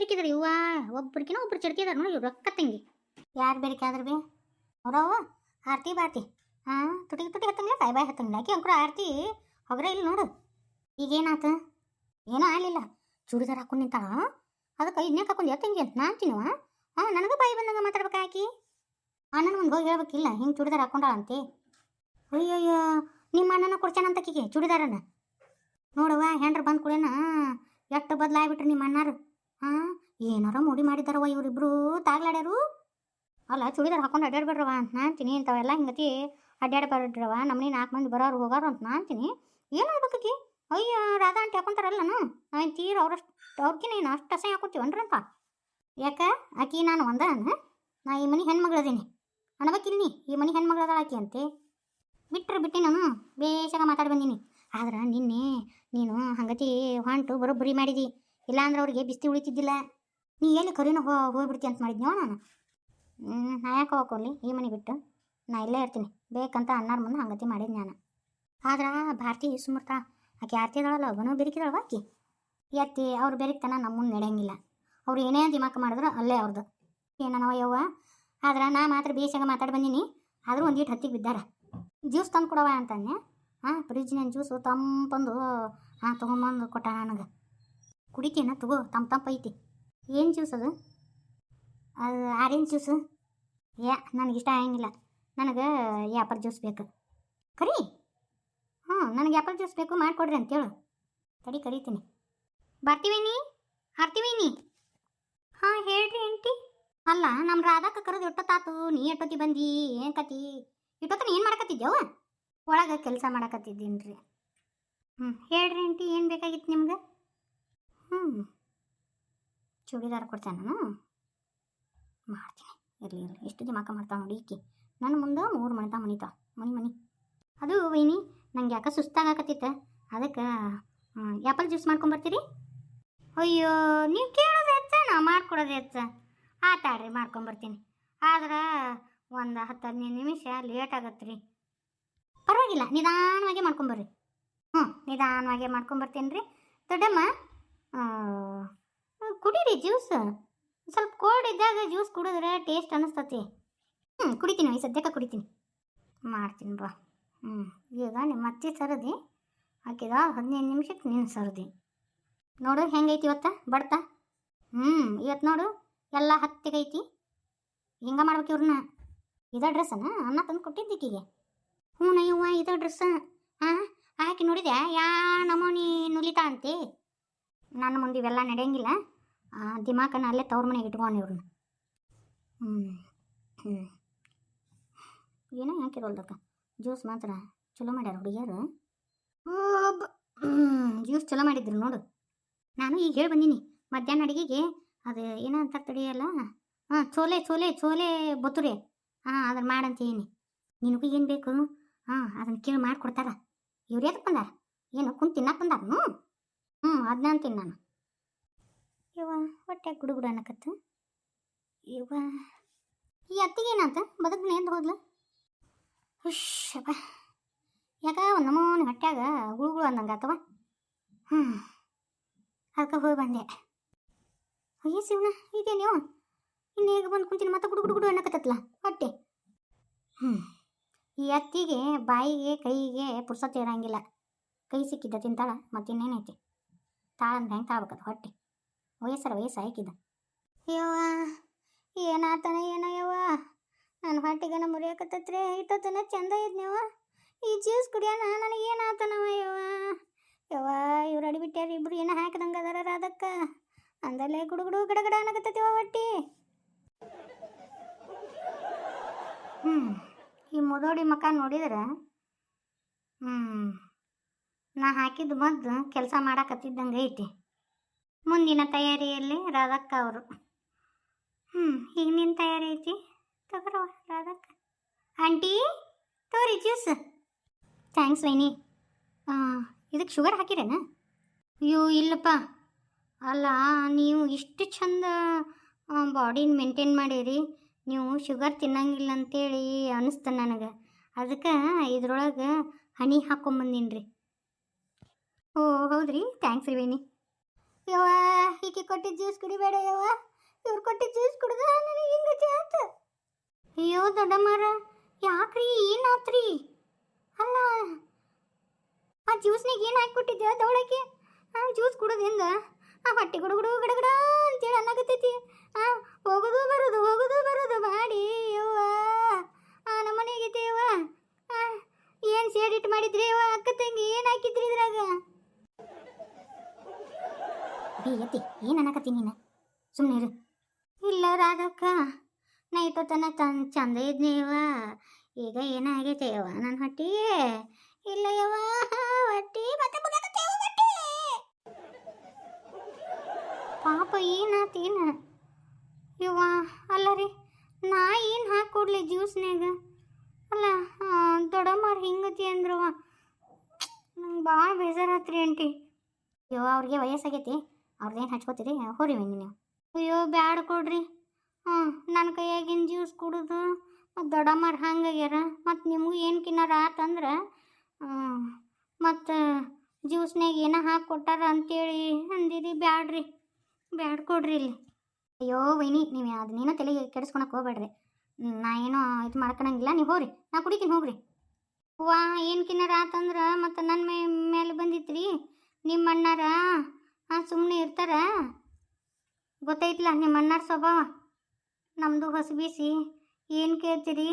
ರಾಧಾ ಇವ್ವ ಬೆರಿಕಿದಾರೆ ಯವ್ವ. ಒಬ್ರು ಚಡ್ಕಿದಾರ ನೋಡಿ ರೊಕ್ಕ ತಂಗಿ. ಯಾರು ಬೆರಿಕೆ ಆದ್ರ ಬಿ. ಅವ್ರವ ಆರ್ತಿ ಬಾತಿ ಹಾಂ, ತುಟಿಗೆ ತುಟಿ ಹತ್ತಂಗಿಲ್ಲ ಬಾಯ್ ಬಾಯ್ ಹತ್ತಂಗಿಲ್ಲ. ಆಕೆ ಅಂಕರು ಆರ್ತಿ ಹೊಗ್ರೆ ಇಲ್ಲ ನೋಡು. ಈಗೇನಾತ? ಏನೂ ಆಗಲಿಲ್ಲ. ಚೂಡಿದಾರ ಹಾಕೊಂಡು ನಿಂತಾಳ? ಅದಕ್ಕೆ ಇದನ್ನೇ ಹಾಕೊಂಡು ಎತ್ತಂಗಿ ಅಂತ ನಾನು ತಿನ್ನುವ? ಹಾಂ, ನನಗೆ ಬಾಯಿ ಬಂದಂಗೆ ಮಾತಾಡ್ಬೇಕಾ ಆಕಿ? ಅಣ್ಣನ ಒಂದು ಹೋಗಿ ಹೇಳ್ಬೇಕಿಲ್ಲ, ಹಿಂಗೆ ಚೂಡಿದಾರ ಹಾಕೊಂಡಾಳಂತೆ. ಅಯ್ಯಯ್ಯೋ, ನಿಮ್ಮ ಅಣ್ಣನ ಕೊಡ್ಚಾನಂತ ಆಕಿಗೆ ಚೂಡಿದಾರನ ನೋಡವ್ವ, ಹೆಂಡ್ರ ಬಂದ ಕೂಡೇನ ಎಷ್ಟು ಬದಲಾಗ್ಬಿಟ್ರಿ ನಿಮ್ಮ ಅಣ್ಣಾರು. ಹಾಂ, ಏನಾರ ಮೋಡಿ ಮಾಡಿದಾರವ ಇವರಿಬ್ರು ತಾಗ್ಲಾಡ್ಯಾರು? ಅಲ್ಲ, ಚೂಡಿದಾರ ಹಾಕೊಂಡು ಅಡ್ಡಾಡ್ಬೇಡ್ರವ ಅಂತ ನಾನ್ತೀನಿ ಇಂಥವೆಲ್ಲ ಹಿಂಗತಿ ಅಡ್ಡಾಡ್ಬಾರ್ರವ ನಮ್ಮನೆ ನಾಲ್ಕು ಮಂದಿ ಬರೋರು ಹೋಗಾರು ಅಂತ ನಾನ್ತೀನಿ ಏನು ಆಗ್ಬೇಕಿ ಅಯ್ಯ, ರಾಧಾ ಆಂಟಿ ಹಾಕೊಂತಾರಲ್ಲನು ನಾವೇನು ತೀರ ಅವ್ರಷ್ಟು, ಅವ್ರಕಿನ ಏನು ಅಷ್ಟು ಅಸಹ್ಯ ಹಾಕೋತೀವನ್ರಪ್ಪ ಯಾಕ? ಆಕಿ ನಾನು ಒಂದ ನಾ ಈ ಮನೆ ಹೆಣ್ಮಗಳದೀನಿ. ಅನ್ಬೇಕಿಲ್ನಿ, ಈ ಮನೆ ಹೆಣ್ಮಗಳದಾಳ ಆಕಿ ಅಂತೆ. ಬಿಟ್ರೆ ಬಿಟ್ಟಿ ನಾನು, ಬೇಷಾಗ ಮಾತಾಡಿ ಬಂದೀನಿ ಆದ್ರೆ ನಿನ್ನೆ ನೀನು ಹಂಗತಿ ಹೊಂಟು ಬರೋಬ್ಬರಿ ಮಾಡಿದಿ. ಇಲ್ಲಾಂದ್ರೆ ಅವ್ರಿಗೆ ಬಿಸ್ತಿ ಉಳಿತಿದ್ದಿಲ್ಲ. ನೀ ಎಲ್ಲಿ ಕರಿನ ಹೋ, ಹೋಗ್ಬಿಡ್ತಿ ಅಂತ ಮಾಡಿದ್ನೋ ನಾನು? ನಾ ಯಾಕೆ ಹೋಗ್ಕೊಲ್ಲಿ ಈ ಮನೆ ಬಿಟ್ಟು. ನಾ ಇಲ್ಲೇ ಇರ್ತೀನಿ. ಬೇಕಂತ ಅನ್ನಾರ ಮುಂದೆ ಹಂಗತಿ ಮಾಡಿದ್ ನಾನು. ಆದ್ರೆ ಭಾರತಿ ಸುಮೃತ ಆಕೆ ಆರ್ತಿದಾಳಲ್ಲ ಅವನು ಬೆರಿಕಿದಾಳವ ಆಕಿ ಎತ್ತಿ ಅವ್ರು ಬೆರಿಕ್ತನ ನಮ್ಮ ಮುಂದೆ ನಡೆಯಂಗಿಲ್ಲ. ಅವ್ರು ಏನೇ ದಿಮಾಕ ಮಾಡಿದ್ರು ಅಲ್ಲೇ ಅವ್ರದ್ದು ಏನನವ ಯವ್ವ. ಆದ್ರೆ ನಾ ಮಾತ್ರ ಬೇಸಾಗ ಮಾತಾಡಿ ಬಂದೀನಿ. ಆದರೂ ಒಂದೀಟ್ ಹತ್ತಿಗೆ ಬಿದ್ದಾರ. ಜ್ಯೂಸ್ ತಂದು ಕೊಡವ ಅಂತಂದೆ. ಹಾಂ ಫ್ರಿಜ್ನ ಜ್ಯೂಸು ತಂಪಂದು ಹಾಂ ತೊಗೊಂಬಂದು ಕೊಟ್ಟ ನನಗೆ. ಕುಡಿತೀನ ತಗೋ ತಮ್ಮ ತಂಪ ಐತಿ. ಏನು ಜ್ಯೂಸ್ ಅದು? ಅದು ಆರೆಂಜ್ ಜ್ಯೂಸು ಯಾ ನನಗಿಷ್ಟ ಆಗಂಗಿಲ್ಲ. ನನಗೆ ಆ್ಯಪಲ್ ಜ್ಯೂಸ್ ಬೇಕು. ಕರಿ? ಹ್ಞೂ, ನನಗೆ ಆ್ಯಪಲ್ ಜ್ಯೂಸ್ ಬೇಕು, ಮಾಡಿಕೊಡ್ರಿ ಅಂತೇಳು. ತಡಿ, ಕರಿತೀನಿ. ಬರ್ತೀವೇನಿ ಹರ್ತೀವಿನಿ ಹಾಂ, ಹೇಳ್ರಿ ಆಂಟಿ. ಅಲ್ಲ ನಮ್ಮ ರಾಧಾಕ ಕರೆದು ಎಟ್ಟೊತ್ತಾತು ನೀ ಎಟ್ಟೋತಿ ಬಂದಿ? ಏನು ಕತಿ? ಇಷ್ಟೊತ್ತು ಏನು ಮಾಡಕತ್ತಿದ್ದೆವ ಒಳಗೆ ಕೆಲಸ ಮಾಡಕತ್ತಿದ್ದೀನಿ ರೀ ಹ್ಞೂ ಹೇಳ್ರಿ ಆಂಟಿ, ಏನು ಬೇಕಾಗಿತ್ತು ನಿಮ್ಗೆ? ಹ್ಞೂ ಚೂಡಿದಾರ ಕೊಡ್ತೇನೆ ನಾನು. ಮಾಡ್ತೀನಿ. ಇರಲಿ ಇರಲಿ. ಎಷ್ಟು ದಿಮಾಕ ಮಾಡ್ತಾವೆ ನೋಡಿ ಈಕಿ. ನನ್ನ ಮುಂದೆ ಮೂರು ಮಣಿತಾವ ಮಣಿತಾವ ಮನಿ ಮನಿ ಅದು ವೈನಿ, ನಂಗೆ ಯಾಕೆ ಸುಸ್ತಾಗಕತ್ತಿತ್ತ. ಅದಕ್ಕೆ ಆ್ಯಪಲ್ ಜ್ಯೂಸ್ ಮಾಡ್ಕೊಂಬರ್ತೀರಿ ಅಯ್ಯೋ, ನೀವು ಕೇಳೋದು ಹೆಚ್ಚ ನಾ ಮಾಡ್ಕೊಡೋದು ಹೆಚ್ಚ. ಆತಾಡ್ರಿ ಮಾಡ್ಕೊಂಬರ್ತೀನಿ ಆದ್ರೆ ಒಂದು ಹತ್ತು, ಹದಿನೈದು ನಿಮಿಷ ಲೇಟ್ ಆಗತ್ತೆ ರೀ ಪರವಾಗಿಲ್ಲ, ನಿಧಾನವಾಗಿ ಮಾಡ್ಕೊಂಬರ್ರಿ ಹ್ಞೂ ನಿಧಾನವಾಗಿ ಮಾಡ್ಕೊಂಬರ್ತೀನಿ ರೀ. ದೊಡ್ಡಮ್ಮ ಕುಡೀರಿ ಜ್ಯೂಸ್ ಸ್ವಲ್ಪ ಕೋಲ್ಡ್ ಇದ್ದಾಗ ಜ್ಯೂಸ್ ಕುಡಿದ್ರೆ ಟೇಸ್ಟ್ ಅನ್ನಿಸ್ತತಿ ಹ್ಞೂ ಕುಡಿತೀನಿ ಈ ಸದ್ಯಕ್ಕೆ ಕುಡಿತೀನಿ. ಮಾಡ್ತೀನಿ ಬಾ. ಹ್ಞೂ ಈಗ ನಿಮ್ಮ ಅತ್ತೆ ಸರದಿ. ಹಾಕಿದ ಹದಿನೈದು ನಿಮಿಷಕ್ಕೆ ನೀನು ಸರದಿ. ನೋಡು ಹೆಂಗೈತಿ ಇವತ್ತ? ಬಡ್ತ ಹ್ಞೂ ಇವತ್ತು ನೋಡು, ಎಲ್ಲ ಹತ್ತಿಗೈತಿ. ಹಿಂಗೆ ಮಾಡ್ಬೇಕು ಇವ್ರನ್ನ? ಇದ ಡ್ರೆಸ್ಸನ ಅನ್ನ ತಂದು ಕೊಟ್ಟಿದ್ದೀಕಿಗೆ ಹ್ಞೂ ನಯ್ಯವ್ವ, ಇದ ಡ್ರೆಸ್ಸ ಹಾಂ ಹಾಕಿ ನೋಡಿದೆ ಯಾ ನಮೋನಿ ನುಲಿತಾ ಅಂತೆ. ನನ್ನ ಮುಂದೆ ಇವೆಲ್ಲ ನಡೆಯಂಗಿಲ್ಲ. ದಿಮಾಕನ ಅಲ್ಲೇ ತವ್ರ ಮನೆಗೆ ಇಟ್ಕೊಂಡು ಇವ್ರನ್ನ ಹ್ಞೂ ಏನೋ ಹಾಕಿರೋಲ್ದಕ್ಕ ಜ್ಯೂಸ್ ಮಾತ್ರ ಚಲೋ ಮಾಡ್ಯಾರ ಹುಡುಗಿಯರು. ಜ್ಯೂಸ್ ಚಲೋ ಮಾಡಿದ್ರು ನೋಡು. ನಾನು ಈಗ ಹೇಳಿ ಬಂದೀನಿ, ಮಧ್ಯಾಹ್ನ ಅಡುಗೆಗೆ ಅದು ಏನಂತ ತಡಿಯಲ್ಲ ಹಾಂ ಚೋಲೆ ಚೋಲೆ ಚೋಲೆ ಬತ್ತುರೆ ಹಾಂ ಅದನ್ನು ಮಾಡಂತೀನಿ ನಿನಗೂ ಏನು ಬೇಕು? ಹಾಂ ಅದನ್ನು ಕೇಳಿ ಮಾಡಿಕೊಡ್ತಾರ. ಇವ್ರು ಯಾಕೆ ಬಂದಾರ? ಏನು ಕುಂತು ತಿನ್ನಕ್ಕೆ ಬಂದಾರ ಹ್ಞೂ ಹ್ಞೂ ಅದನ್ನ ಅಂತೀನಿ ನಾನು. ಇವ ಹೊಟ್ಟೆ ಗುಡು ಗುಡು ಅನ್ನಕತ್ತು. ಇವ ಈ ಅತ್ತಿಗೆ ಏನಾತ? ಬದುಕ್ನೆ ಎದ್ದು ಹೋದ್ಲು? ಹುಷಪ್ಪ ಯಾಕ ಒಂದು ನಮೂನಿ ಹೊಟ್ಯಾಗ ಗುಳು ಗುಳು ಅಂದಂಗೆ ಆತವ ಹ್ಞೂ ಅದಕ್ಕೆ ಹೋಗಿ ಬಂದೆ. ಅಯ್ಯ ಶಿವನ ಇದೇ ನೀವು ಇನ್ನು ಹೇಗೆ ಬಂದು ಕುಂತೀನಿ, ಮತ್ತೆ ಗುಡು ಗುಡು ಅನ್ನಕತ್ತಲ್ಲ ಹೊಟ್ಟೆ. ಹ್ಞೂ ಈ ಅತ್ತಿಗೆ ಬಾಯಿಗೆ, ಕೈಗೆ ಪುರ್ಸತ್ತು ಇರಂಗಿಲ್ಲ ಕೈ ಸಿಕ್ಕಿದ್ದ ತಿಂತಾಳ, ಮತ್ತಿನ್ನೇನೈತಿ? ತಾಳ ಅಂದ್ರೆ ಹೆಂಗೆ ತಾಳ್ಬೇಕದು ಹೊಟ್ಟೆ. ವಯಸ್ಸರ ವಯಸ್ಸು ಆಯ್ಕಿದ್ದ ಯವ್ವ, ಏನಾತನ ಏನೋ ಯವ್ವ? ನನ್ನ ಹೊಟ್ಟೆಗನ ಮುರಿಯಕತ್ತತ್ರಿ ಇಟ್ಟೊತ್ತನ ಚಂದ ಇದ್ನೇವ ಈ ಜ್ಯೂಸ್ ಕುಡಿಯೋಣ ನನಗೆ ಏನಾತನವ ಯವ್ವ? ಯವ್ವ, ಇವ್ರು ಅಡಿಬಿಟ್ಟಾರ ಇಬ್ರು ಏನೋ ಹಾಕಿದಂಗೆ ಅದಾರ ಅದಕ್ಕೆ? ಅಂದಲ್ಲೇ ಗುಡುಗುಡು ಗಡಗಡ ಅನ್ನಕತ್ತತಿವ ಹೊಟ್ಟಿ? ಹ್ಞೂ ಈ ಮುದೋಡಿ ಮಕ ನೋಡಿದ್ರೆ? ಹ್ಞೂ ನಾ ಹಾಕಿದ ಮದ್ದು ಕೆಲಸ ಮಾಡಾಕತ್ತಿದ್ದಂಗೆ ಐತಿ. ಮುಂದಿನ ತಯಾರಿಯಲ್ಲಿ ರಾಧಕ್ಕ ಅವರು. ಹ್ಞೂ ಈಗ ನಿನ್ನ ತಯಾರಿ ಐತಿ? ತಗೋರವ ರಾಧಕ್ಕ. ಆಂಟಿ ತೋರಿ ಜ್ಯೂಸ್ ಥ್ಯಾಂಕ್ಸ್ ವೈನಿ. ಇದಕ್ಕೆ ಶುಗರ್ ಹಾಕಿರೇನ? ಅಯ್ಯೋ, ಇಲ್ಲಪ್ಪ. ಅಲ್ಲ, ನೀವು ಇಷ್ಟು ಚಂದ ಬಾಡಿನ ಮೇಂಟೈನ್ ಮಾಡಿರಿ. ನೀವು ಶುಗರ್ ತಿನ್ನಂಗಿಲ್ಲ ಅಂತೇಳಿ ಅನಿಸ್ತು ನನಗೆ. ಅದಕ್ಕೆ ಇದ್ರೊಳಗೆ ಹನಿ ಹಾಕೊಂಬಂದಿನಿ ರೀ ಓ, ಹೌದ್ರಿ? ಥ್ಯಾಂಕ್ಸ್ ವೈನಿ ಯವ್ವ, ಈಕೆ ಕೊಟ್ಟಿದ್ದ ಜ್ಯೂಸ್ ಕುಡಿಬೇಡ ಯವ್ವ. ಇವ್ರು ಕೊಟ್ಟಿದ್ದ ಜ್ಯೂಸ್ ಕುಡಿದ ನನಗೆ ಹಿಂಗೆ ಆತು. ಅಯ್ಯೋ ದೊಡ್ಡಮ್ಮರ ಯಾಕ್ರಿ ಏನಾತ್ರಿ ಅಲ್ಲ, ಆ ಜ್ಯೂಸ್ನಿಗೆ ಏನು ಹಾಕಿ ಕೊಟ್ಟಿದ್ದೆ ದೌಡಕ್ಕೆ ಆ ಜ್ಯೂಸ್ ಕುಡೋದ್ರಿಂದ ಆ ಹೊಟ್ಟೆ ಗುಡುಗುಡು ಗಡಗಡ ಅಂತೇಳಿ ಅನ್ನಾಗತ್ತೈತಿ ಆ ಹೋಗೋದು ಬರೋದು ಹೋಗೋದು ಬರೋದು ಮಾಡಿ ಯವ್ವ ಆ ನಮ್ಮನೆಗೈತಿ ಯವ್ವ ಆ ಏನು ಸೇಡಿಟ್ಟು ಮಾಡಿದ್ರಿ ಯವ್ವ ಅಕ್ಕ ತಂಗಿ ಏನು ಹಾಕಿದ್ರಿ ಇದ್ರಾಗ ಬಿ ಎತ್ತಿ ಏನು ಅನ್ನಕತ್ತೀನಿ ನೀನು? ಸುಮ್ಮನೆ ಇರು. ಇಲ್ಲ ರಾಧಕ್ಕ ನೈಟ್ ತನ ತನ್ ಚಂದ ಇದ್ನೇವ. ಈಗ ಏನಾಗೈತೆ ಯವ್ವ ನನ್ನ ಹೊಟ್ಟಿಯೇ ಇಲ್ಲ ಯವ್ವ, ಹೊಟ್ಟಿ ಮತ್ತೆ ಪಾಪ ಏನಾತೇನ ಯವ್ವ, ಅಲ್ಲ ರೀ, ನಾ ಏನು ಹಾಕೊಡ್ಲಿ ಜ್ಯೂಸ್ನ್ಯಾಗ? ಅಲ್ಲ ದೊಡ್ಡಮ್ಮವ್ರು ಹಿಂಗತಿ ಅಂದ್ರವ ನಂಗೆ ಭಾಳ ಬೇಜಾರಾತ್ರಿ ಅಂಟಿ ಯವ್ವ, ಅವ್ರಿಗೆ ವಯಸ್ಸಾಗೈತಿ. ಅವ್ರದ್ದೇನು ಹಚ್ಕೋತೀರಿ? ಹೋರಿ ನೀವು ಅಯ್ಯೋ, ಬ್ಯಾಡ ಕೊಡ್ರಿ. ಹ್ಞೂ ನನ್ನ ಕೈಯಾಗಿನ ಜ್ಯೂಸ್ ಕುಡಿದು, ಮತ್ತು ದೊಡ್ಡಮ್ಮರ ಹಂಗಾಗ್ಯಾರ, ಮತ್ತು ನಿಮಗೂ ಏನು ಕಿನ್ನಾರ ಆತಂದ್ರೆ ಮತ್ತು ಜ್ಯೂಸ್ನಾಗ ಏನೋ ಹಾಕಿ ಕೊಟ್ಟಾರ ಅಂತೇಳಿ ಅಂದಿರಿ ಬ್ಯಾಡ್ರಿ. ಬ್ಯಾಡ ಕೊಡ್ರಿ ಇಲ್ಲಿ. ಅಯ್ಯೋ, ವೈನಿ, ನೀವು ಅದನ್ನೇನೋ ತಲೆಗೆ ಕೆಡಿಸ್ಕೊಳಕ್ಕೆ ಹೋಗ್ಬೇಡ್ರಿ. ನಾ ಏನೋ ಇದು ಮಾಡ್ಕೊಳಂಗಿಲ್ಲ ನೀವು ಹೋಗ್ರಿ ನಾ ಕುಡಿತೀನಿ, ಹೋಗ್ರಿ. ವಾ ಏನು ಕಿನ್ನಾರ ಆತಂದ್ರೆ, ಮತ್ತು ನನ್ನ ಮೇಲೆ ರೀ ನಿಮ್ಮ ಅಣ್ಣಾರ ಹಾಂ ಸುಮ್ಮನೆ ಇರ್ತಾರ. ಗೊತ್ತೈತ್ಲ ನಿಮ್ಮ ಅಣ್ಣಾರ ಸ್ವಭಾವ. ನಮ್ಮದು ಹೊಸ ಬೀಸಿ. ಏನು ಕೇಳ್ತೀರಿ?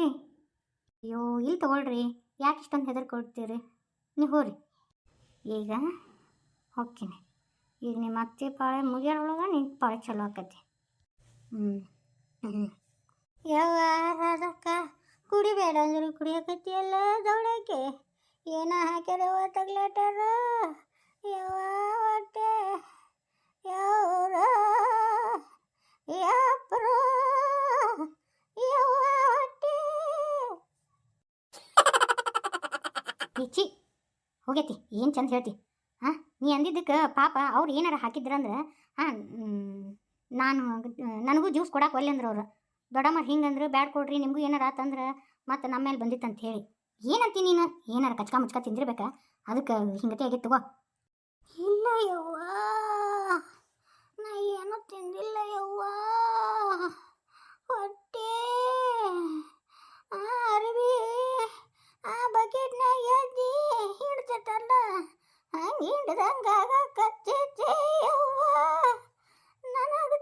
ಅಯ್ಯೋ ಇಲ್ಲಿ ತಗೊಳ್ರಿ. ಯಾಕೆ ಇಷ್ಟೊಂದು ಹೆದರ್ಕೊಳ್ತೀರಿ? ನೀವು ಹೋರಿ ಈಗ ಹೋಗ್ತೀನಿ. ಈಗ ನಿಮ್ಮ ಅತ್ತೆ ಪಾಳೆ ಮುಗಿಯೋರೊಳಗೆ ನಿನ್ನ ಪಾಳೆ ಚಲೋ ಆಕತಿ. ಹ್ಞೂ ಕುಡಿಬೇಡ ಅಂದ್ರೆ ಕುಡಿಯಕತ್ತಿಯಲ್ಲ ದೌಡಕ್ಕೆ. ಏನ ಹಾಕ್ಯಾರವ ತಗ್ಲಾಟಾರ ಯಾವ ಹೊಟ್ಟೆ ಯಾವ್ರ ಯಾಪ್ರ ಯಾವ ಹೊಟ್ಟೆ ಪಿಚ್ಚಿ ಹೋಗೈತಿ, ಏನು ಚಂದ ಹೇಳ್ತಿ. ಹಾಂ, ನೀ ಅಂದಿದ್ದಕ್ಕೆ ಪಾಪ ಅವ್ರು ಏನಾರ ಹಾಕಿದ್ರಂದ್ರೆ, ಹಾಂ ನಾನು, ನನಗೂ ಜ್ಯೂಸ್ ಕೊಡಕ್ಕೆ ಒಲ್ಲೆ ಅಂದ್ರೆ ಅವ್ರು. ದೊಡ್ಡಮ್ಮ ಹಿಂಗಂದ್ರೆ, ಬ್ಯಾಡ್ ಕೊಡ್ರಿ, ನಿಮಗೂ ಏನಾರ ಆತಂದ್ರೆ ಮತ್ತು ನಮ್ಮ ಮೇಲೆ ಬಂದಿತ್ತು ಅಂತ ಹೇಳಿ. ಏನಂತಿ ನೀನು? ಏನಾರ ಕಚ್ಕ ಮುಚ್ಕ ತಿಂದಿರ್ಬೇಕಾ? ಅದಕ್ಕೆ ಹಿಂಗತಿ ಆಗಿತ್ತು ತಗೋ ಇಲ್ಲ ಯವ್ವ ನಾ ಏನೂ ತಿಂದಿಲ್ಲ ಯವ್ವ ಹೊಟ್ಟೆ ಆ ಅರಿವಿ ಆ ಬಕೆಟ್ನಾಗ ಎದ್ದಿ ಹಿಡ್ತೈತಲ್ಲ ಹಂಗೆ ಹಿಡ್ದಂಗಾಗ ಕಚ್ಚೈತೆ ಯವ್ವ ನನಗೆ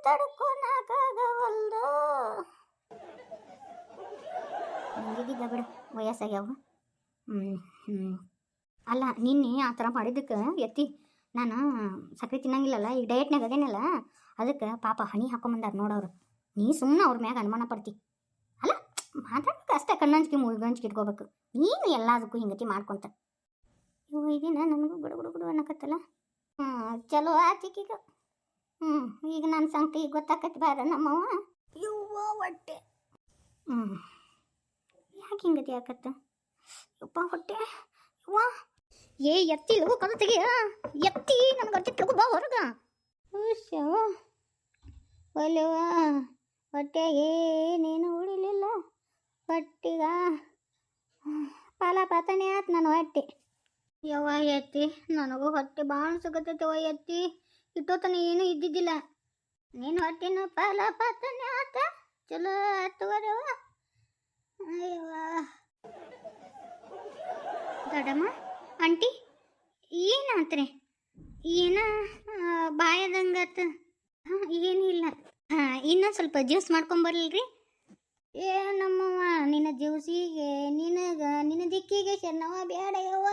ತಡ್ಕೊಳಕಾಗವಲ್ದು ಹಂಗಿದ್ದ ಬಿಡು, ವಯಸ್ಸಾಗ್ಯಾವ. ಹ್ಞೂ ಹ್ಞೂ ಅಲ್ಲ, ನಿನ್ನೆ ಆ ಥರ ಮಾಡಿದ್ದಕ್ಕೆ ಎತ್ತಿ, ನಾನು ಸಕ್ರೆ ತಿನ್ನಂಗಿಲ್ಲಲ್ಲ, ಈಗ ಡಯಟ್ನಾಗ ಅದೇನಲ್ಲ, ಅದಕ್ಕೆ ಪಾಪ ಹಣಿ ಹಾಕೊಂಬಂದಾರ ನೋಡೋರು ನೀ ಸುಮ್ಮನೆ ಅವ್ರ ಮ್ಯಾಗ ಅನುಮಾನ ಪಡ್ತಿ. ಅಲ್ಲ ಮಾತಾಡಕ್ಕೆ ಅಷ್ಟೇ, ಕಣ್ಣಂಚಿಕೆ ಮುಳ್ಗಂಚಿಕೆ ಇಟ್ಕೋಬೇಕು. ನೀನು ಎಲ್ಲದಕ್ಕೂ ಹಿಂಗತಿ ಮಾಡ್ಕೊಂತ. ಇವು ಇದೇನ ನನಗೂ ಗುಡು ಗುಡು ಗುಡು ಅನ್ನಕತ್ತಲ್ಲ? ಹ್ಞೂ ಚಲೋ ಆತಿಕೀಗ ಹ್ಞೂ ಈಗ ನನ್ನ ಸಂಗತಿ ಗೊತ್ತಾಕತಿ ಬಾರ ನಮ್ಮವ್ವ. ಇವ್ವ ಹೊಟ್ಟೆ. ಹ್ಞೂ ಯಾಕೆ ಹಿಂಗತಿ ಯಾಕತ್ತ ಯಪ್ಪ ಹೊಟ್ಟೆ. ಯವ್ವ. ಏ ಎತ್ತಿ ಲಗು ಕದ ತೆಗಿಯ ಎತ್ತಿ ನನಗೆ ಹೊಟ್ಟೆ ಲಗು ಬಾ ಹೊರಗ. ಒಲ್ಲೆವ ಹೊಟ್ಟೆ ಏನೇನು ಉಳಿಲಿಲ್ಲ. ಹೊಟ್ಟಿಗ ಪಾಲ ಪಾತನೆ ಆತ್ ನನ್ನ ಹೊಟ್ಟೆ. ಯವ್ವ ಎತ್ತಿ. ನನಗೂ ಹೊಟ್ಟೆ ಭಾಳ ಯವ ಎತ್ತಿ. ಇಟ್ಟೋತನ ಏನೂ ಇದ್ದಿದ್ದಿಲ್ಲ. ನೀನು ಹೊಟ್ಟಿನ ಪಾಲ ಪಾತನೆ ಆತ. ಚಲೋ ಆತವರವ ಅಯ್ಯವ ದೊಡ್ಡಮ್ಮ, ಆಂಟಿ, ಏನಾತ್ರಿ? ಏನ ಬಾಯದಂಗತ್ತ ಹಾಂ, ಏನಿಲ್ಲ. ಹಾಂ ಇನ್ನೂ ಸ್ವಲ್ಪ ಜ್ಯೂಸ್ ಮಾಡ್ಕೊಂಬರ್ಲ್ರಿ ಏ, ನಮ್ಮವ್ವ, ನಿನ್ನ ಜ್ಯೂಸಿಗೆ, ನಿನಗ, ನಿನ್ನ ದಿಕ್ಕಿಗೆ ಶರಣವ ಬೇಡ ಯವ್ವ.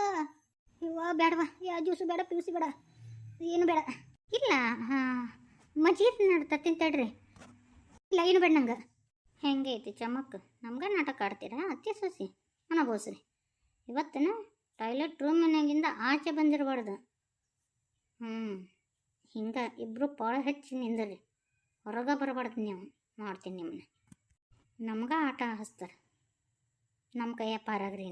ಯವ್ವ ಬೇಡವ ಯಾವ ಜ್ಯೂಸು ಬೇಡ, ಪಿಯೂಸಿ ಬೇಡ. ಏನು ಬೇಡ. ಇಲ್ಲ, ಹಾಂ. ಮಜ್ಜಿಗೆ ನಡ್ತತ್ತೀನಿ ತಡ್ರಿ. ಇಲ್ಲ, ಏನು ಬೇಡ ಹೆಂಗೆ ಐತಿ ಚಮಕ್? ನಮ್ಗೆ ನಾಟಕ ಆಡ್ತೀರಾ? ಅತ್ತಿ, ಸೊಸಿ ಅನಬೋಸ್ರಿ ಇವತ್ತಿನ ಟಾಯ್ಲೆಟ್ ರೂಮಿನಾಗಿಂದ ಆಚೆ ಬಂದಿರಬಾರ್ದು. ಹ್ಞೂ ಹಿಂಗೆ ಇಬ್ಬರು ಪಾಳ ಹೆಚ್ಚಿ ನಿಂದರಿ. ಹೊರಗೆ ಬರಬಾರ್ದು ನೀವು. ಮಾಡ್ತೀನಿ ನಿಮ್ಮನ್ನ ನಮ್ಗೆ ಆಟ ಹಚ್ತಾರೆ ನಮ್ಮ ಕೈಯ ಪಾರಾಗ್ರಿ